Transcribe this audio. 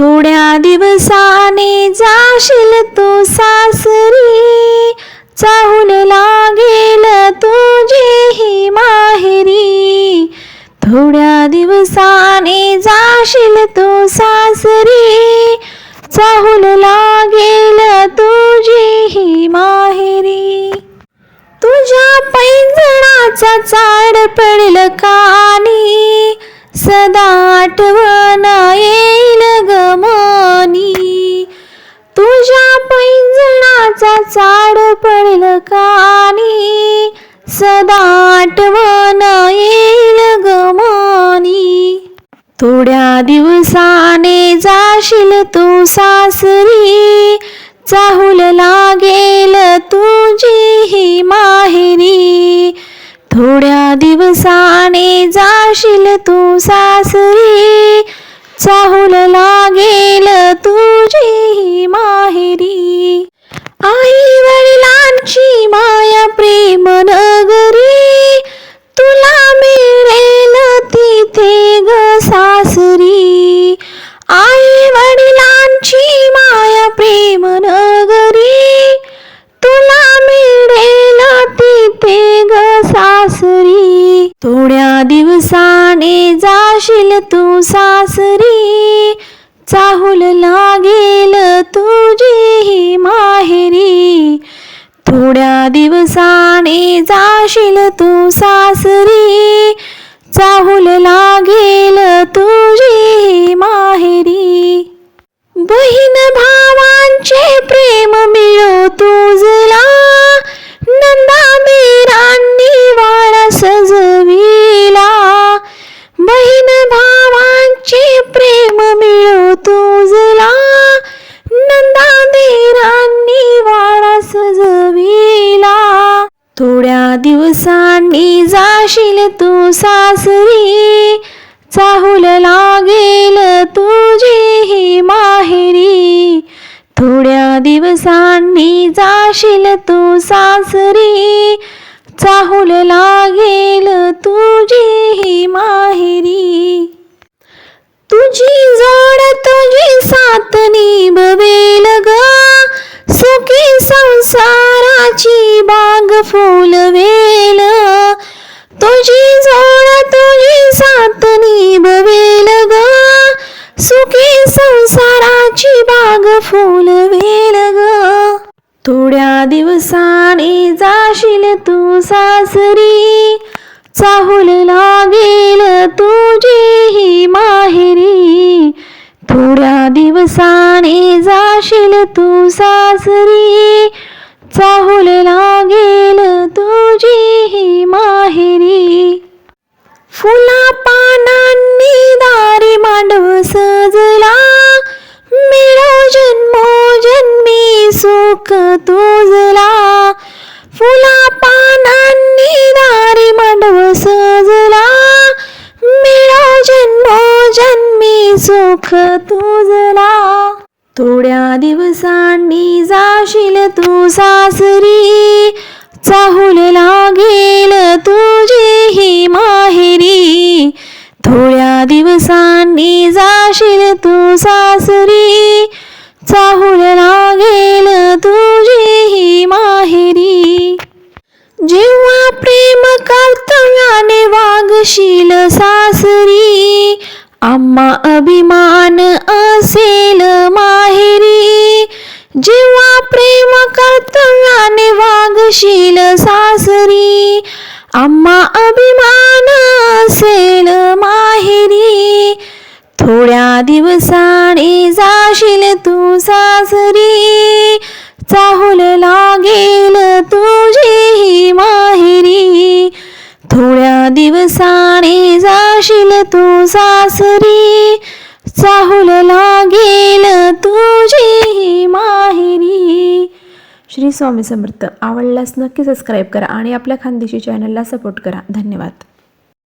थोड्या दिवसाने जाशील तू सासरी. चाहूल लागेल तुझीही माहेरी. थोड्या दिवसाने जाशील तू सासरी. चाहूल लागेल तुझीही माहेरी. तुझ्या पैंजणाचा चाड पडल कानी. सदा आठवण ये पडल कानी सदा येईल गमानी थोड्या दिवसाने जाशील तू सासरी चाहूल लागेल तुझी ही माहेरी. थोड्या दिवसाने जाशील तू सासरी चाहूल लागेल तू तू सासरी चाहूल लागेल तुझी ही माहेरी. थोड्या दिवसाने जाशील तू सासरी चाहूल लागेल तुझी माहेरी. थोड्या दिवसांनी जाशील तू सासरी. चाहूल लागेल तुझी ही माहेरी. थोड्या दिवसांनी जाशील तू सासरी. चाहूल लागेल तुझी ही माहेरी. तुझी जोड तुझी साथ निभवेल ग. सुखी संसाराची बा फूल फुलवेल तुझी जोड तुझी साथ निभवेल ग. सुखी संसाराची बाग फुलवेल ग. थोड्या दिवसाने जाशील तू सासरी. चाहूल लागेल तुझी ही माहेरी. थोड्या दिवसाने जाशील तू सासरी. जन्मी सुख तुझला थोड्या दिवसांनी जाशील तू सासरी. चाहूल लागेल तू आम्हा अभिमान असेल माहेरी. जेव्हा प्रेम कर्तव्याने वागशील सासरी आम्हा अभिमान असेल माहेरी. थोड्या दिवसाने जाशील तू सासरी चाहूल लागेल तुझी ही माहेरी. थोड्या दिवसाने जाशील तू सासरी चाहूल लागेल तुझी माहिरी माहेरी. श्री स्वामी समर्थ आवडल्यास नक्की सबस्क्राईब करा आणि आपल्या खानदेशी चॅनलला सपोर्ट करा. धन्यवाद.